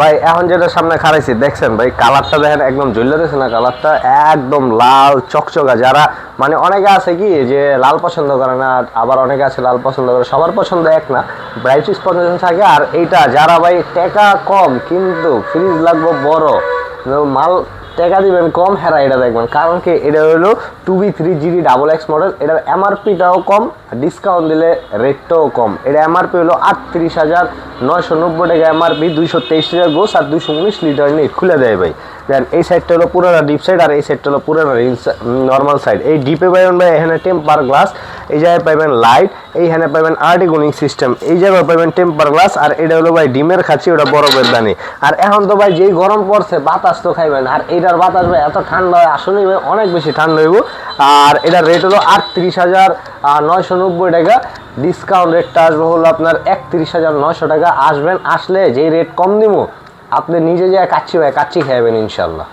ভাই, এখন যেটা সামনে খাড়াইছি, দেখছেন ভাই, কালারটা দেখেন একদম জ্বলে দিয়েছে না? কালারটা একদম লাল, চকচকা। যারা মানে অনেকে আছে কি যে লাল পছন্দ করে না, আবার অনেকে আছে লাল পছন্দ করে, সবার পছন্দ এক না। ব্রাইট পছন্দ থাকে, আর এইটা, যারা ভাই, টেকা কম, কিন্তু ফ্রিজ লাগবে বড়। মাল টাকা দিবেন, কম হেরা, এটা দেখবেন। কারণ কি, এটা হলো two B three GB double X model এটার এমআরপিটাও কম ডিসকাউন্ট দিলে রেটটাও কম। এটা এমআরপি হলো আটত্রিশ হাজার নয়শো নব্বই টাকা এমআরপি দুইশো তেইশ হাজার গোস আর দুইশো উনিশ লিটার নিট। খুলে দেয় ভাই। দেন এই সাইডটা হলো পুরানো ডিপ সাইড আর এই সাইডটা হলো পুরানো নর্মাল সাইড এই ডিপে পাইবেন ভাই এখানে টেম্পার গ্লাস এই জায়গায় পাইবেন লাইট এইখানে পাইবেন আর্টিকুনিং সিস্টেম এই জায়গায় পাইবেন টেম্পার গ্লাস আর এটা হলো ভাই ডিমের খাচ্ছি ওটা বরফের দানি। আর এখন তো ভাই যেই গরম পড়ছে, বাতাস তো খাইবেন। আর এইটার বাতাস ভাই এত ঠান্ডা হয় আসলে ভাই অনেক বেশি ঠান্ডা হইব। আর এটার রেট হলো আটত্রিশ হাজার নয়শো নব্বই টাকা। ডিসকাউন্ট রেটটা আসবে হলো আপনার একত্রিশ হাজার নয়শো টাকা। আসবেন, আসলে যেই রেট কম দিব আপনি নিজে যায় কাচ্চি ভাই কাচ্চি খাইবেন ইনশাল্লাহ।